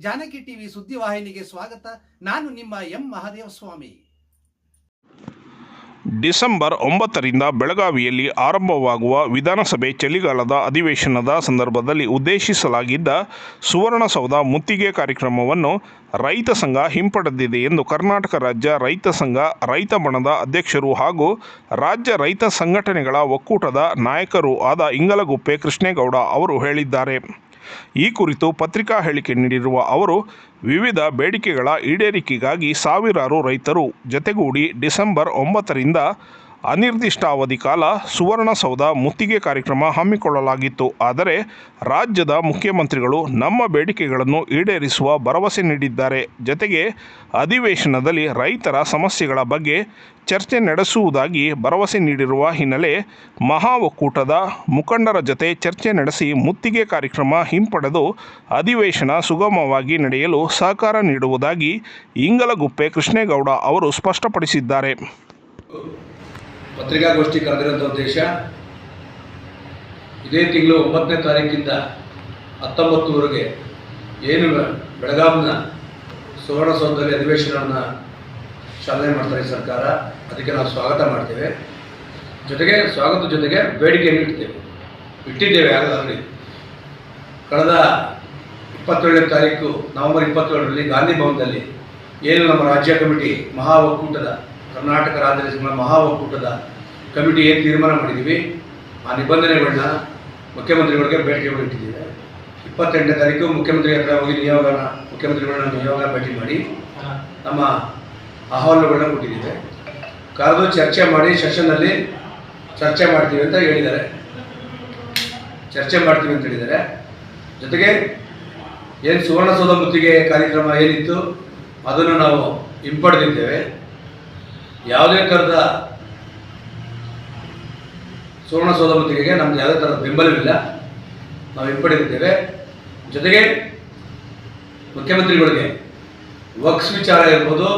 Janaki TV ಸುದ್ದಿವಾಹಿನಿಗೆ ಸ್ವಾಗತ. ನಾನು ನಿಮ್ಮ ಎಂ ಮಹಾದೇವ ಸ್ವಾಮಿ. ಡಿಸೆಂಬರ್ ಒಂಬತ್ತರಿಂದ ಬೆಳಗಾವಿಯಲ್ಲಿ ಆರಂಭವಾಗುವ ವಿಧಾನಸಭೆ ಚಳಿಗಾಲದ ಅಧಿವೇಶನದ ಸಂದರ್ಭದಲ್ಲಿ ಉದ್ದೇಶಿಸಲಾಗಿದ್ದ ಸುವರ್ಣಸೌಧ ಮುತ್ತಿಗೆ ಕಾರ್ಯಕ್ರಮವನ್ನು ರೈತ ಸಂಘ ಹಿಂಪಡೆದಿದೆ ಎಂದು ಕರ್ನಾಟಕ ರಾಜ್ಯ ರೈತ ಸಂಘ, ರೈತ ಬಣದ ಅಧ್ಯಕ್ಷರು ಹಾಗೂ ರಾಜ್ಯ ರೈತ ಸಂಘಟನೆಗಳ ಒಕ್ಕೂಟದ ನಾಯಕರು ಆದ ಇಂಗಲಗುಪ್ಪೆ ಕೃಷ್ಣೇಗೌಡ ಅವರು ಹೇಳಿದ್ದಾರೆ. ಈ ಕುರಿತು ಪತ್ರಿಕಾ ಹೇಳಿಕೆ ನೀಡಿರುವ ಅವರು ವಿವಿಧ ಬೇಡಿಕೆಗಳ ಈಡೇರಿಕೆಗಾಗಿ ಸಾವಿರಾರು ರೈತರು ಜತೆಗೂಡಿ ಡಿಸೆಂಬರ್ ಒಂಬತ್ತರಿಂದ ಅನಿರ್ದಿಷ್ಟಾವಧಿ ಕಾಲ ಸುವರ್ಣಸೌಧ ಮುತ್ತಿಗೆ ಕಾರ್ಯಕ್ರಮ ಹಮ್ಮಿಕೊಳ್ಳಲಾಗಿತ್ತು. ಆದರೆ ರಾಜ್ಯದ ಮುಖ್ಯಮಂತ್ರಿಗಳು ನಮ್ಮ ಬೇಡಿಕೆಗಳನ್ನು ಈಡೇರಿಸುವ ಭರವಸೆ ನೀಡಿದ್ದಾರೆ. ಜತೆಗೆ ಅಧಿವೇಶನದಲ್ಲಿ ರೈತರ ಸಮಸ್ಯೆಗಳ ಬಗ್ಗೆ ಚರ್ಚೆ ನಡೆಸುವುದಾಗಿ ಭರವಸೆ ನೀಡಿರುವ ಹಿನ್ನೆಲೆ ಮಹಾ ಒಕ್ಕೂಟದ ಮುಖಂಡರ ಜತೆ ಚರ್ಚೆ ನಡೆಸಿ ಮುತ್ತಿಗೆ ಕಾರ್ಯಕ್ರಮ ಹಿಂಪಡೆದು ಅಧಿವೇಶನ ಸುಗಮವಾಗಿ ನಡೆಯಲು ಸಹಕಾರ ನೀಡುವುದಾಗಿ ಇಂಗಲಗುಪ್ಪೆ ಕೃಷ್ಣೇಗೌಡ ಅವರು ಸ್ಪಷ್ಟಪಡಿಸಿದ್ದಾರೆ. ಪತ್ರಿಕಾಗೋಷ್ಠಿ ಕರೆದಿರೋಂಥ ಉದ್ದೇಶ. ಇದೇ ತಿಂಗಳು ಒಂಬತ್ತನೇ ತಾರೀಕಿಂದ ಹತ್ತೊಂಬತ್ತುವರೆಗೆ ಏನು ಬೆಳಗಾವಿನ ಸುವರ್ಣಸೌಧದಲ್ಲಿ ಅಧಿವೇಶನವನ್ನು ಚಾಲನೆ ಮಾಡ್ತಾರೆ ಸರ್ಕಾರ. ಅದಕ್ಕೆ ನಾವು ಸ್ವಾಗತ ಮಾಡ್ತೇವೆ. ಜೊತೆಗೆ, ಸ್ವಾಗತದ ಜೊತೆಗೆ ಬೇಡಿಕೆಯನ್ನು ಇಡ್ತೇವೆ ಇಟ್ಟಿದ್ದೇವೆ ಆಗಲಿ ಕಳೆದ ಇಪ್ಪತ್ತೇಳನೇ ತಾರೀಕು ನವೆಂಬರ್ ಇಪ್ಪತ್ತೇಳರಲ್ಲಿ ಗಾಂಧಿ ಭವನದಲ್ಲಿ ಏನು ನಮ್ಮ ರಾಜ್ಯ ಕಮಿಟಿ ಮಹಾ ಒಕ್ಕೂಟದ ಕರ್ನಾಟಕ ರಾಜ್ಯ ಸಿಂಹ ಮಹಾ ಒಕ್ಕೂಟದ ಕಮಿಟಿ ಏನು ತೀರ್ಮಾನ ಮಾಡಿದ್ದೀವಿ. ಆ ನಿಬಂಧನೆಗಳನ್ನ ಮುಖ್ಯಮಂತ್ರಿಗಳಿಗೆ ಬೇಡಿಕೆಗಳು ಇಟ್ಟಿದ್ದೇವೆ. ಇಪ್ಪತ್ತೆಂಟನೇ ತಾರೀಕು ಮುಖ್ಯಮಂತ್ರಿ ಹತ್ರ ಹೋಗಿ ನಿಯೋಗನ ಮುಖ್ಯಮಂತ್ರಿಗಳನ್ನ ನಿಯೋಗ ಭೇಟಿ ಮಾಡಿ ನಮ್ಮ ಅಹವಾಲುಗಳನ್ನ ಕೊಟ್ಟಿದ್ದೇವೆ. ಕರೆದು ಚರ್ಚೆ ಮಾಡಿ ಸೆಷನ್ನಲ್ಲಿ ಚರ್ಚೆ ಮಾಡ್ತೀವಿ ಅಂತ ಹೇಳಿದ್ದಾರೆ. ಚರ್ಚೆ ಮಾಡ್ತೀವಿ ಅಂತ ಹೇಳಿದ್ದಾರೆ. ಜೊತೆಗೆ ಏನು ಸುವರ್ಣಸೌಧ ಮುತ್ತಿಗೆ ಕಾರ್ಯಕ್ರಮ ಏನಿತ್ತು, ಅದನ್ನು ನಾವು ಹಿಂಪಡೆದಿದ್ದೇವೆ. ಯಾವುದೇ ಥರದ ಸುವರ್ಣಸೌಧ ಮುತ್ತಿಗೆಗೆ ನಮ್ದು ಯಾವುದೇ ಥರದ ಬೆಂಬಲವಿಲ್ಲ. ನಾವು ಹಿಂಪಡೆದಿದ್ದೇವೆ. ಜೊತೆಗೆ ಮುಖ್ಯಮಂತ್ರಿಗಳಿಗೆ ವಕ್ಸ್ ವಿಚಾರ ಇರ್ಬೋದು,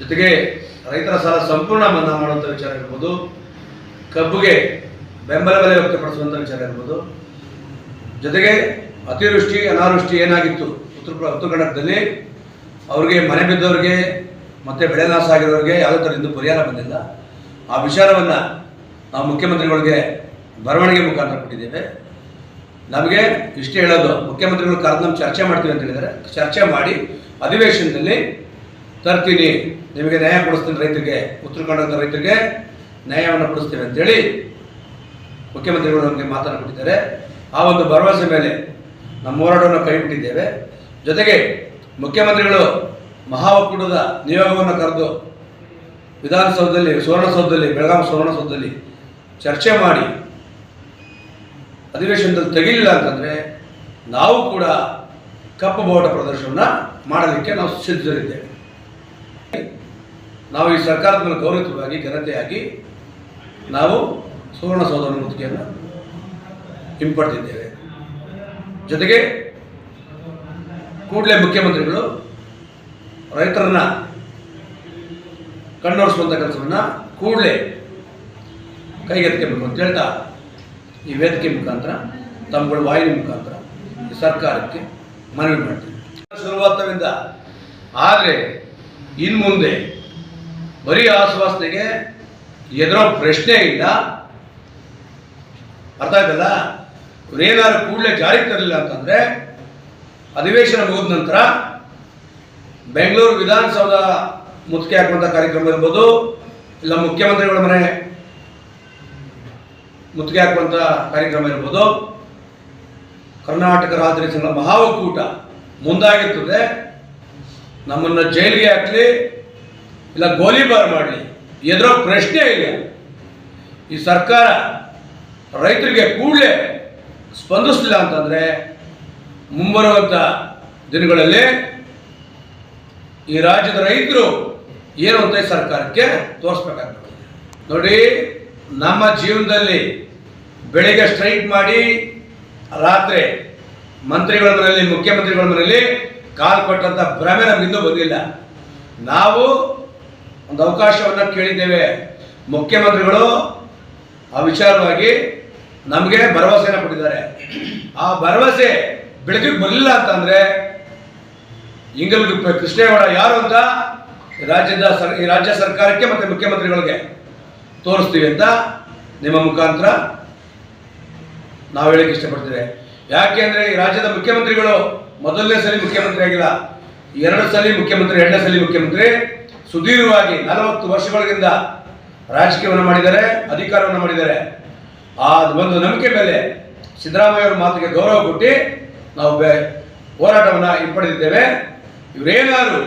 ಜೊತೆಗೆ ರೈತರ ಸಾಲ ಸಂಪೂರ್ಣ ಮನ್ನಾ ಮಾಡುವಂಥ ವಿಚಾರ ಇರ್ಬೋದು, ಕಬ್ಬುಗೆ ಬೆಂಬಲ ಬೆಲೆ ವ್ಯಕ್ತಪಡಿಸುವಂಥ ವಿಚಾರ ಇರ್ಬೋದು. ಜೊತೆಗೆ ಅತಿವೃಷ್ಟಿ, ಅನಾವೃಷ್ಟಿ ಏನಾಗಿತ್ತು ಉತ್ತರ ಉತ್ತರ ಕನ್ನಡದಲ್ಲಿ, ಅವ್ರಿಗೆ ಮನೆ ಬಿದ್ದವ್ರಿಗೆ ಮತ್ತು ಬೆಳೆ ನಾಶ ಆಗಿರೋರಿಗೆ ಯಾವುದೇ ಥರ ಪರಿಹಾರ ಬಂದಿಲ್ಲ. ಆ ವಿಚಾರವನ್ನು ನಾವು ಮುಖ್ಯಮಂತ್ರಿಗಳಿಗೆ ಬರವಣಿಗೆ ಮುಖಾಂತರ ಕೊಟ್ಟಿದ್ದೇವೆ. ನಮಗೆ ಇಷ್ಟೇ ಹೇಳೋದು, ಮುಖ್ಯಮಂತ್ರಿಗಳು ಕರೆದು ನಮ್ಮ ಚರ್ಚೆ ಮಾಡ್ತೀವಿ ಅಂತ ಹೇಳಿದರೆ ಚರ್ಚೆ ಮಾಡಿ ಅಧಿವೇಶನದಲ್ಲಿ ತರ್ತೀನಿ, ನಿಮಗೆ ನ್ಯಾಯ ಕೊಡಿಸ್ತೀನಿ ರೈತರಿಗೆ, ಉತ್ತರ ಕನ್ನಡದ ರೈತರಿಗೆ ನ್ಯಾಯವನ್ನು ಕೊಡಿಸ್ತೀವಿ ಅಂತೇಳಿ ಮುಖ್ಯಮಂತ್ರಿಗಳು ನಮಗೆ ಮಾತನ್ನು ಕೊಟ್ಟಿದ್ದಾರೆ. ಆ ಒಂದು ಭರವಸೆ ಮೇಲೆ ನಮ್ಮ ಹೋರಾಟವನ್ನು ಕೈಬಿಟ್ಟಿದ್ದೇವೆ. ಜೊತೆಗೆ ಮುಖ್ಯಮಂತ್ರಿಗಳು ಮಹಾ ನಿಯೋಗವನ್ನು ಕರೆದು ವಿಧಾನಸೌಧದಲ್ಲಿ, ಸುವರ್ಣಸೌಧದಲ್ಲಿ ಬೆಳಗಾವಿ ಸುವರ್ಣಸೌಧದಲ್ಲಿ ಚರ್ಚೆ ಮಾಡಿ ಅಧಿವೇಶನದಲ್ಲಿ ತೆಗಿಲಿಲ್ಲ ಅಂತಂದರೆ ನಾವು ಕೂಡ ಕಪ್ಪು ಬಾವುಟ ಪ್ರದರ್ಶನ ಮಾಡಲಿಕ್ಕೆ ನಾವು ಸಿದ್ಧರಿದ್ದೇವೆ. ನಾವು ಈ ಸರ್ಕಾರದ ಮೇಲೆ ಗೌರವಿತವಾಗಿ ಘನತೆಯಾಗಿ ನಾವು ಸುವರ್ಣಸೌಧ ಮುತ್ತಿಗೆಯನ್ನು ಹಿಂಪಡೆದಿದ್ದೇವೆ. ಜೊತೆಗೆ ಕೂಡಲೇ ಮುಖ್ಯಮಂತ್ರಿಗಳು ರೈತರನ್ನ ಕಣ್ಣೋಡಿಸುವಂಥ ಕೆಲಸವನ್ನು ಕೂಡಲೇ ಕೈಗೆತ್ತಿಕಬೇಕು ಅಂತ ಹೇಳ್ತಾ ಈ ವೇದಿಕೆ ಮುಖಾಂತರ ತಮ್ಮಗಳ ವಾಹಿನಿ ಮುಖಾಂತರ ಸರ್ಕಾರಕ್ಕೆ ಮನವಿ ಮಾಡ್ತೀವಿ ಶುರುವಾತವಿಂದ. ಆದರೆ ಇನ್ನು ಮುಂದೆ ಬರೀ ಆಶ್ವಾಸನೆಗೆ ಎದುರೋ ಪ್ರಶ್ನೆ ಇಲ್ಲ. ಅರ್ಥ ಆಯ್ತಲ್ಲ? ಇವ್ರೇನಾದ್ರು ಕೂಡಲೇ ಜಾರಿಗೆ ತರಲಿಲ್ಲ ಅಂತಂದರೆ ಅಧಿವೇಶನ ಮುಗಿದ ನಂತರ ಬೆಂಗಳೂರು ವಿಧಾನಸೌಧ ಮುತ್ತಿಗೆ ಹಾಕುವಂಥ ಕಾರ್ಯಕ್ರಮ ಇರ್ಬೋದು, ಇಲ್ಲ ಮುಖ್ಯಮಂತ್ರಿಗಳ ಮನೆ ಮುತ್ತಿಗೆ ಹಾಕುವಂಥ ಕಾರ್ಯಕ್ರಮ ಇರ್ಬೋದು. ಕರ್ನಾಟಕ ರಾಜ್ಯ ಸಂಘ ಮಹಾ ಒಕ್ಕೂಟ ಮುಂದಾಗಿರ್ತದೆ. ನಮ್ಮನ್ನು ಜೈಲಿಗೆ ಹಾಕಲಿ, ಇಲ್ಲ ಗೋಲಿಬಾರ್ ಮಾಡಲಿ, ಎದುರೋ ಪ್ರಶ್ನೆ ಇಲ್ಲ. ಈ ಸರ್ಕಾರ ರೈತರಿಗೆ ಕೂಡಲೇ ಸ್ಪಂದಿಸಲಿಲ್ಲ ಅಂತಂದರೆ ಮುಂಬರುವಂಥ ದಿನಗಳಲ್ಲಿ ಈ ರಾಜ್ಯದ ರೈತರು ಏನು ಅಂತ ಸರ್ಕಾರಕ್ಕೆ ತೋರಿಸ್ಬೇಕಾಗ್ತದೆ. ನೋಡಿ, ನಮ್ಮ ಜೀವನದಲ್ಲಿ ಬೆಳಿಗ್ಗೆ ಸ್ಟ್ರೈಕ್ ಮಾಡಿ, ರಾತ್ರಿ ಮಂತ್ರಿಗಳ ಮನೆಯಲ್ಲಿ, ಮುಖ್ಯಮಂತ್ರಿಗಳ ಮನೆಯಲ್ಲಿ ಕಾಲು ಕೊಟ್ಟಂಥ ಭ್ರಮೆ ನಮಗಿನ್ನೂ ಬಂದಿಲ್ಲ. ನಾವು ಒಂದು ಅವಕಾಶವನ್ನು ಕೇಳಿದ್ದೇವೆ. ಮುಖ್ಯಮಂತ್ರಿಗಳು ಆ ವಿಚಾರವಾಗಿ ನಮಗೆ ಭರವಸೆಯನ್ನು ಕೊಟ್ಟಿದ್ದಾರೆ. ಆ ಭರವಸೆ ಬೆಳಕಿಗೆ ಬರಲಿಲ್ಲ ಅಂತಂದರೆ ಇಂಗಲ್ಗುಪ್ಪೆ ಕೃಷ್ಣೇಗೌಡ ಯಾರು ಅಂತ ರಾಜ್ಯದ ಸರ್ ಈ ರಾಜ್ಯ ಸರ್ಕಾರಕ್ಕೆ ಮತ್ತು ಮುಖ್ಯಮಂತ್ರಿಗಳಿಗೆ ತೋರಿಸ್ತೀವಿ ಅಂತ ನಿಮ್ಮ ಮುಖಾಂತರ ನಾವು ಹೇಳಕ್ಕೆ ಇಷ್ಟಪಡ್ತೇವೆ. ಯಾಕೆ ಅಂದರೆ ಈ ರಾಜ್ಯದ ಮುಖ್ಯಮಂತ್ರಿಗಳು ಮೊದಲನೇ ಸಲ ಮುಖ್ಯಮಂತ್ರಿ ಆಗಿಲ್ಲ. ಎರಡು ಸಲ ಮುಖ್ಯಮಂತ್ರಿ, ಎರಡನೇ ಸಲ ಮುಖ್ಯಮಂತ್ರಿ ಸುದೀರ್ಘವಾಗಿ ನಲವತ್ತು ವರ್ಷಗಳಿಂದ ರಾಜಕೀಯವನ್ನು ಮಾಡಿದ್ದಾರೆ, ಅಧಿಕಾರವನ್ನು ಮಾಡಿದ್ದಾರೆ. ಆ ಒಂದು ನಂಬಿಕೆ ಮೇಲೆ ಸಿದ್ದರಾಮಯ್ಯ ಅವರ ಮಾತಿಗೆ ಗೌರವ ಕೊಟ್ಟು ನಾವು ಹೋರಾಟವನ್ನು ಹಿಂಪಡೆದಿದ್ದೇವೆ. ಇವರೇನಾದ್ರು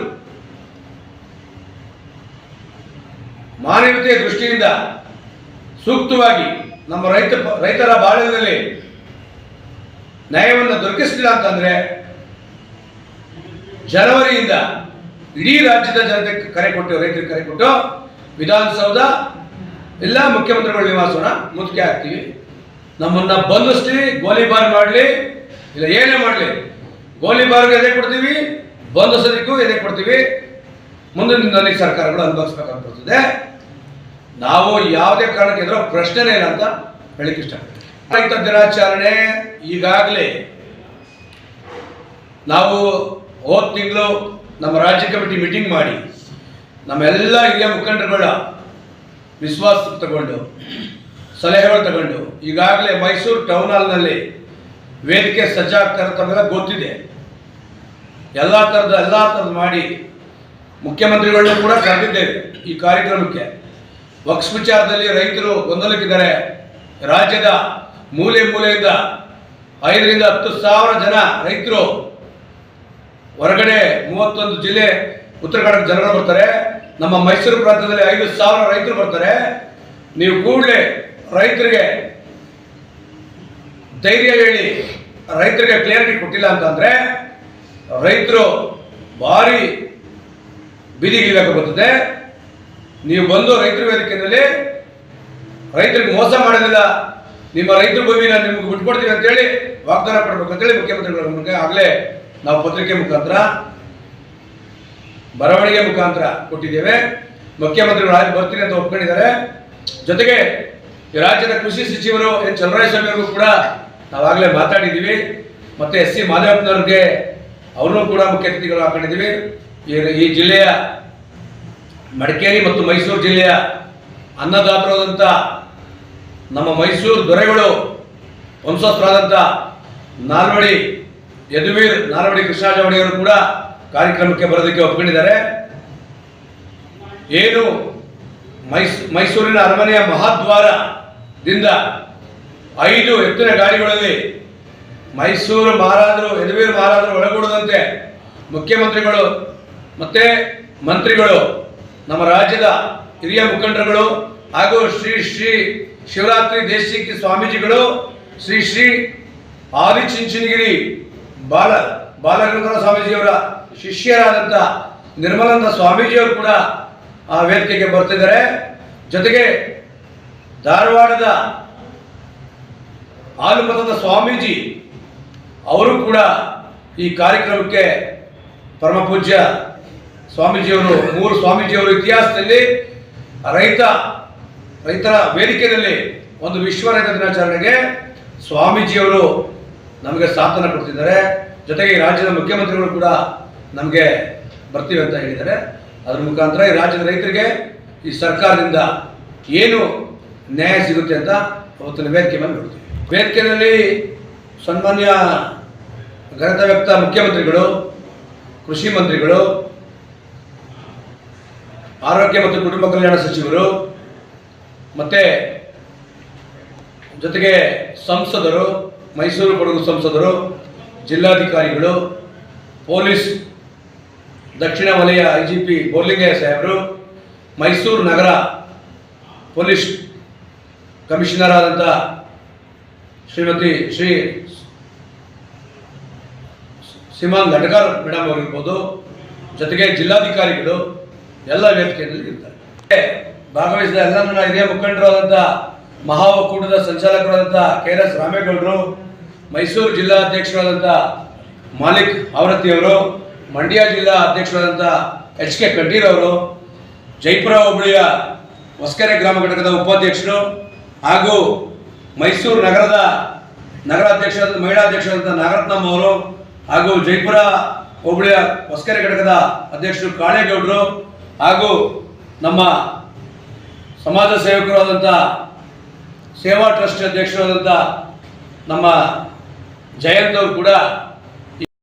ಮಾನವೀಯತೆಯ ದೃಷ್ಟಿಯಿಂದ ಸೂಕ್ತವಾಗಿ ನಮ್ಮ ರೈತ ರೈತರ ಬಾಳಿನಲ್ಲಿ ನ್ಯಾಯವನ್ನು ದೊರಕಿಸಲಿಲ್ಲ ಅಂತಂದ್ರೆ ಜನವರಿಯಿಂದ ಇಡೀ ರಾಜ್ಯದ ಜನತೆ ಕರೆ ಕೊಟ್ಟು, ರೈತರಿಗೆ ಕರೆ ಕೊಟ್ಟು ವಿಧಾನಸೌಧ ಎಲ್ಲ ಮುಖ್ಯಮಂತ್ರಿಗಳ ನಿವಾಸನ ಮುದುಕೆ ಹಾಕ್ತೀವಿ. ನಮ್ಮನ್ನ ಬಂಧಿಸ್ಲಿ ಗೋಲಿಬಾರ್ ಮಾಡಲಿ, ಇಲ್ಲ ಏನೇ ಮಾಡಲಿ, ಗೋಲಿಬಾರ್ಗೆ ಎದೆ ಕೊಡ್ತೀವಿ. ಬಂಧಿಸೋದಕ್ಕೂ ಎದೆ ಕೊಡ್ತೀವಿ? ಮುಂದಿನ ದಿನದಲ್ಲಿ ಸರ್ಕಾರಗಳು ಅನುಭವಿಸ್ಬೇಕಾಗಿ ನಾವು ಯಾವುದೇ ಕಾರಣಕ್ಕೆ ಇದ್ರೂ ಪ್ರಶ್ನೆನೇ ಇಲ್ಲ ಅಂತ ಹೇಳಕ್ಕೆ ಇಷ್ಟ ರೈತ ದಿನಾಚರಣೆ ಈಗಾಗಲೇ ನಾವು ಹೋದ ತಿಂಗಳು ನಮ್ಮ ರಾಜ್ಯ ಕಮಿಟಿ ಮೀಟಿಂಗ್ ಮಾಡಿ ನಮ್ಮೆಲ್ಲ ಹಿರಿಯ ಮುಖಂಡರುಗಳ ವಿಶ್ವಾಸ ತಗೊಂಡು, ಸಲಹೆಗಳು ತಗೊಂಡು, ಈಗಾಗಲೇ ಮೈಸೂರು ಟೌನ್ ಹಾಲ್ನಲ್ಲಿ ವೇದಿಕೆ ಸಜ್ಜಾಗ್ತಾರೆ ತಮಗೆಲ್ಲ ಗೊತ್ತಿದೆ. ಎಲ್ಲ ಥರದ ಎಲ್ಲ ಥರದ್ದು ಮಾಡಿ ಮುಖ್ಯಮಂತ್ರಿಗಳನ್ನೂ ಕೂಡ ಕರೆದಿದ್ದೇವೆ ಈ ಕಾರ್ಯಕ್ರಮಕ್ಕೆ. ವಕ್ಸ್ ವಿಚಾರದಲ್ಲಿ ರೈತರು ಗೊಂದಲಕ್ಕಿದ್ದಾರೆ. ರಾಜ್ಯದ ಮೂಲೆ ಮೂಲೆಯಿಂದ ಐದರಿಂದ ಹತ್ತು ಸಾವಿರ ಜನ ರೈತರು ಹೊರಗಡೆ ಮೂವತ್ತೊಂದು ಜಿಲ್ಲೆ ಉತ್ತರ ಕನ್ನಡ ಜನಗಳು ಬರ್ತಾರೆ. ನಮ್ಮ ಮೈಸೂರು ಪ್ರಾಂತ್ಯದಲ್ಲಿ ಐದು ಸಾವಿರ ರೈತರು ಬರ್ತಾರೆ. ನೀವು ಕೂಡಲೇ ರೈತರಿಗೆ ಧೈರ್ಯ ಹೇಳಿ ರೈತರಿಗೆ ಕ್ಲಿಯರಿಟಿ ಕೊಟ್ಟಿಲ್ಲ ಅಂತಂದ್ರೆ ರೈತರು ಭಾರಿ ಬೀದಿಗಿಳಿಯಕ್ಕೆ ಬರ್ತದೆ. ನೀವು ಬಂದು ರೈತರ ವೇದಿಕೆಯಲ್ಲಿ ರೈತರಿಗೆ ಮೋಸ ಮಾಡೋದಿಲ್ಲ ನಿಮ್ಮ ರೈತರ ಭೂಮಿನ ನಿಮ್ಗೆ ಬಿಟ್ಕೊಡ್ತೀವಿ ಅಂತೇಳಿ ವಾಗ್ದಾನ ಕೊಡ್ಬೇಕು ಅಂತೇಳಿ ಮುಖ್ಯಮಂತ್ರಿಗಳ ನಮಗೆ ಆಗಲೇ ನಾವು ಪತ್ರಿಕೆ ಮುಖಾಂತರ, ಬರವಣಿಗೆ ಮುಖಾಂತರ ಕೊಟ್ಟಿದ್ದೇವೆ. ಮುಖ್ಯಮಂತ್ರಿಗಳು ಆಯ್ತು ಬರ್ತೀನಿ ಅಂತ ಒಪ್ಕೊಂಡಿದ್ದಾರೆ. ಜೊತೆಗೆ ಈ ರಾಜ್ಯದ ಕೃಷಿ ಸಚಿವರು ಎನ್. ಚಲರಾಯಸ್ವಾಮಿ ಅವರಿಗೂ ಕೂಡ ನಾವಾಗಲೇ ಮಾತಾಡಿದ್ದೀವಿ. ಮತ್ತೆ ಎಸ್. ಸಿ. ಮಾಧವಪ್ಪನವ್ರಿಗೆ ಅವ್ರನ್ನೂ ಕೂಡ ಮುಖ್ಯ ಅತಿಥಿಗಳು ಹಾಕೊಂಡಿದ್ದೀವಿ. ಈ ಜಿಲ್ಲೆಯ ಮಡಿಕೇರಿ ಮತ್ತು ಮೈಸೂರು ಜಿಲ್ಲೆಯ ಅನ್ನದಾತರಾದಂಥ ನಮ್ಮ ಮೈಸೂರು ದೊರೆಗಳು ವಂಶಸ್ಥರಾದಂಥ ನಾಲ್ವಡಿ ಯದುವೀರ್, ನಾಲ್ವಡಿ ಕೃಷ್ಣಾಜವಡಿಯವರು ಕೂಡ ಕಾರ್ಯಕ್ರಮಕ್ಕೆ ಬರೋದಕ್ಕೆ ಒಪ್ಕೊಂಡಿದ್ದಾರೆ. ಏನು ಮೈಸ್, ಮೈಸೂರಿನ ಅರಮನೆಯ ಮಹಾದ್ವಾರದಿಂದ ಐದು ಎತ್ತಿನ ಗಾಡಿಗಳಲ್ಲಿ ಮೈಸೂರು ಮಹಾರಾಜರು, ಯದುವೀರ್ ಮಹಾರಾಜರು ಒಳಗೂಡದಂತೆ ಮುಖ್ಯಮಂತ್ರಿಗಳು ಮತ್ತೆ ಮಂತ್ರಿಗಳು, ನಮ್ಮ ರಾಜ್ಯದ ಹಿರಿಯ ಮುಖಂಡರುಗಳು ಹಾಗೂ ಶ್ರೀ ಶ್ರೀ ಶಿವರಾತ್ರಿ ದೇಶಿಕ ಸ್ವಾಮೀಜಿಗಳು, ಶ್ರೀ ಶ್ರೀ ಆದಿಚುಂಚನಗಿರಿ ಬಾಲ, ಬಾಲಗಂಗಾಧರ ಸ್ವಾಮೀಜಿಯವರ ಶಿಷ್ಯರಾದಂಥ ನಿರ್ಮಲಾನಂದ ಸ್ವಾಮೀಜಿಯವರು ಕೂಡ ಆ ವೇದಿಕೆಗೆ ಬರ್ತಿದ್ದಾರೆ. ಜೊತೆಗೆ ಧಾರವಾಡದ ಆಲುಮತದ ಸ್ವಾಮೀಜಿ ಅವರು ಕೂಡ ಈ ಕಾರ್ಯಕ್ರಮಕ್ಕೆ ಪರಮ ಪೂಜ್ಯ ಸ್ವಾಮೀಜಿಯವರು ಮೂರು ಸ್ವಾಮೀಜಿಯವರು ಇತಿಹಾಸದಲ್ಲಿ ರೈತ, ರೈತರ ವೇದಿಕೆಯಲ್ಲಿ ಒಂದು ವಿಶ್ವ ರೈತ ದಿನಾಚರಣೆಗೆ ಸ್ವಾಮೀಜಿಯವರು ನಮಗೆ ಸಾಥನ ಕೊಡ್ತಿದ್ದಾರೆ. ಜೊತೆಗೆ ಈ ರಾಜ್ಯದ ಮುಖ್ಯಮಂತ್ರಿಗಳು ಕೂಡ ನಮಗೆ ಬರ್ತೀವಿ ಅಂತ ಹೇಳಿದ್ದಾರೆ. ಅದರ ಮುಖಾಂತರ ಈ ರಾಜ್ಯದ ರೈತರಿಗೆ ಈ ಸರ್ಕಾರದಿಂದ ಏನು ನ್ಯಾಯ ಸಿಗುತ್ತೆ ಅಂತ ಅವತ್ತಿನ ವೇದಿಕೆ ಮೇಲೆ ನೋಡ್ತೀವಿ. ವೇದಿಕೆಯಲ್ಲಿ ಸನ್ಮಾನ್ಯ ಘನತಾವ್ಯಕ್ತ ಮುಖ್ಯಮಂತ್ರಿಗಳು, ಕೃಷಿ ಮಂತ್ರಿಗಳು, ಆರೋಗ್ಯ ಮತ್ತು ಕುಟುಂಬ ಕಲ್ಯಾಣ ಸಚಿವರು, ಮತ್ತೆ ಜೊತೆಗೆ ಸಂಸದರು, ಮೈಸೂರು ಕೊಡಗು ಸಂಸದರು, ಜಿಲ್ಲಾಧಿಕಾರಿಗಳು, ಪೊಲೀಸ್, ದಕ್ಷಿಣ ವಲಯ ಐ ಜಿ ಪಿ ಬೋರ್ಲಿಂಗಯ್ಯ ಸಾಹೇಬರು, ಮೈಸೂರು ನಗರ ಪೊಲೀಸ್ ಕಮಿಷನರ್ ಆದಂಥ ಶ್ರೀಮತಿ ಶ್ರೀ ಸಿಮಾನ್ ಲಟ್ಕರ್ ಮೇಡಮ್ ಅವರಿರ್ಬೋದು, ಜೊತೆಗೆ ಜಿಲ್ಲಾಧಿಕಾರಿಗಳು ಎಲ್ಲ ವೇದಿಕೆಯಲ್ಲಿ ಇರ್ತಾರೆ. ಭಾಗವಹಿಸಿದ ಎಲ್ಲ ನನ್ನ ಹಿರಿಯ ಮುಖಂಡರಾದಂಥ ಮಹಾ ಒಕ್ಕೂಟದ ಸಂಚಾಲಕರಾದಂಥ ಕೆ ಎಸ್ ರಾಮೇಗೌಡರು, ಮೈಸೂರು ಜಿಲ್ಲಾ ಅಧ್ಯಕ್ಷರಾದಂಥ ಮಾಲಿಕ್ ಅವರತ್ತಿಯವರು ಮಂಡ್ಯ ಜಿಲ್ಲಾ ಅಧ್ಯಕ್ಷರಾದಂಥ ಎಚ್ ಕೆ ಅವರು, ಜೈಪುರ ಹೋಬಳಿಯ ಹೊಸಕೆರೆ ಗ್ರಾಮ ಘಟಕದ ಉಪಾಧ್ಯಕ್ಷರು ಹಾಗೂ ಮೈಸೂರು ನಗರದ ನಗರಾಧ್ಯಕ್ಷ ಮಹಿಳಾ ಅಧ್ಯಕ್ಷರಾದಂಥ ನಾಗರತ್ನಮ್ಮ ಅವರು ಹಾಗೂ ಜೈಪುರ ಹೋಬಳಿಯ ಹೊಸಕೆರೆ ಘಟಕದ ಅಧ್ಯಕ್ಷರು ಕಾಳೇಗೌಡರು ಹಾಗೂ ನಮ್ಮ ಸಮಾಜ ಸೇವಕರಾದಂಥ ಸೇವಾ ಟ್ರಸ್ಟ್ ಅಧ್ಯಕ್ಷರಾದಂಥ ನಮ್ಮ ಜಯಂತ್ ಅವರು ಕೂಡ